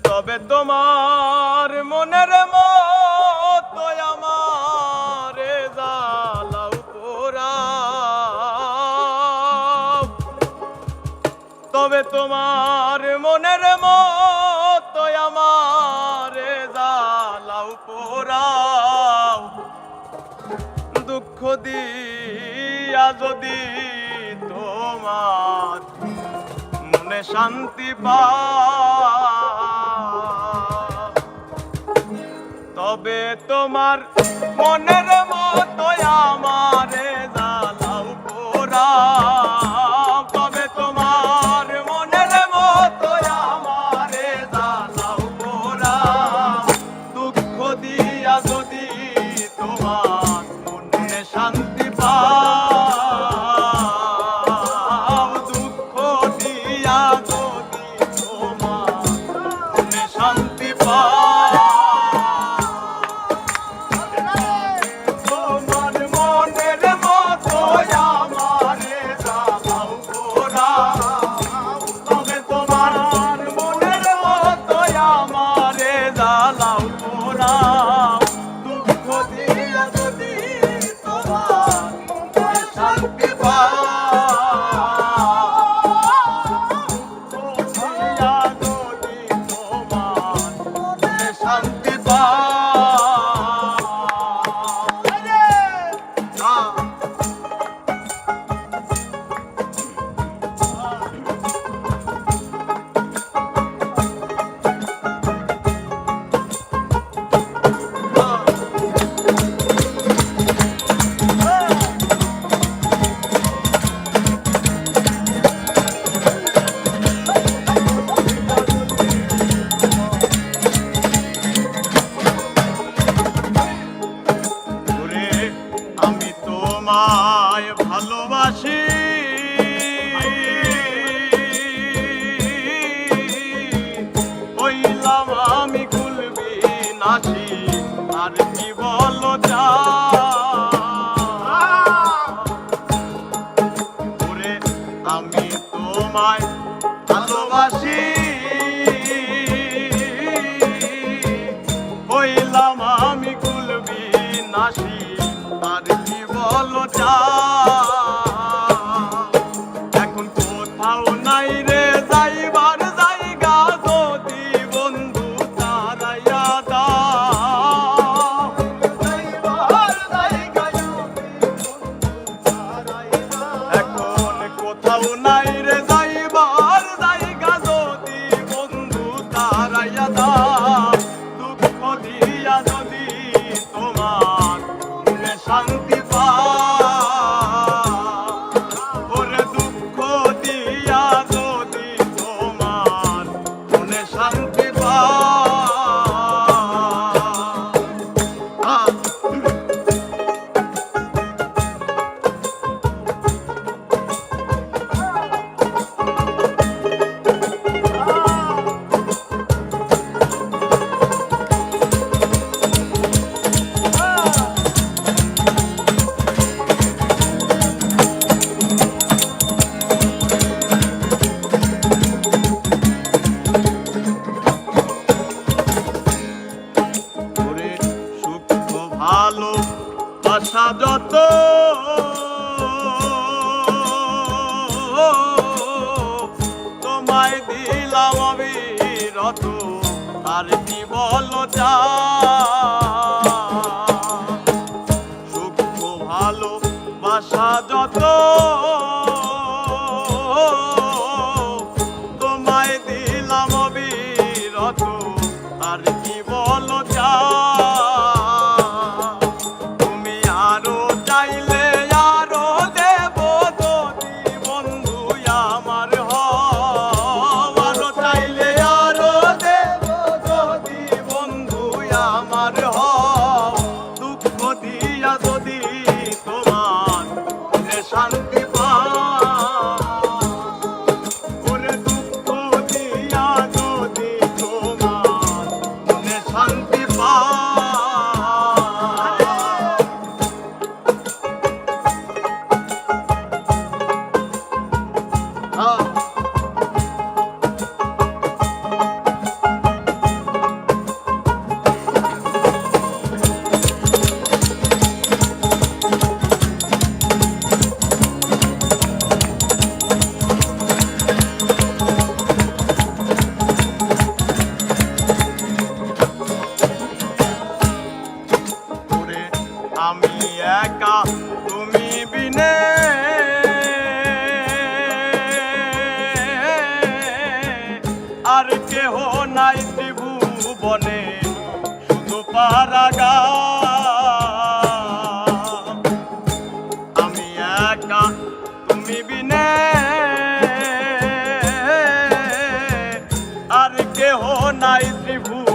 তবে তোমার মনের মতো আমার জালাও পোরা তবে তোমার মনের মতো আমার জালাও পোরাও দুঃখ দিয়া যদি তোমার মনে শান্তি পা তোমার মনের মতো আমারে জ্বালাও পোড়া। আমি ভালোবাসি। কুলবি নাসি তার কি বলো বেলা যত তোমায় দিলাম আমি আর কি বল যা? ভালো বাসা যত Shanti. আমি একা, তুমি বিনে। আর কেহ নাই ত্রিভুবনে শুধু পারাগা আমি একা, তুমি বিনে। আর কেহ নাই ত্রিভুব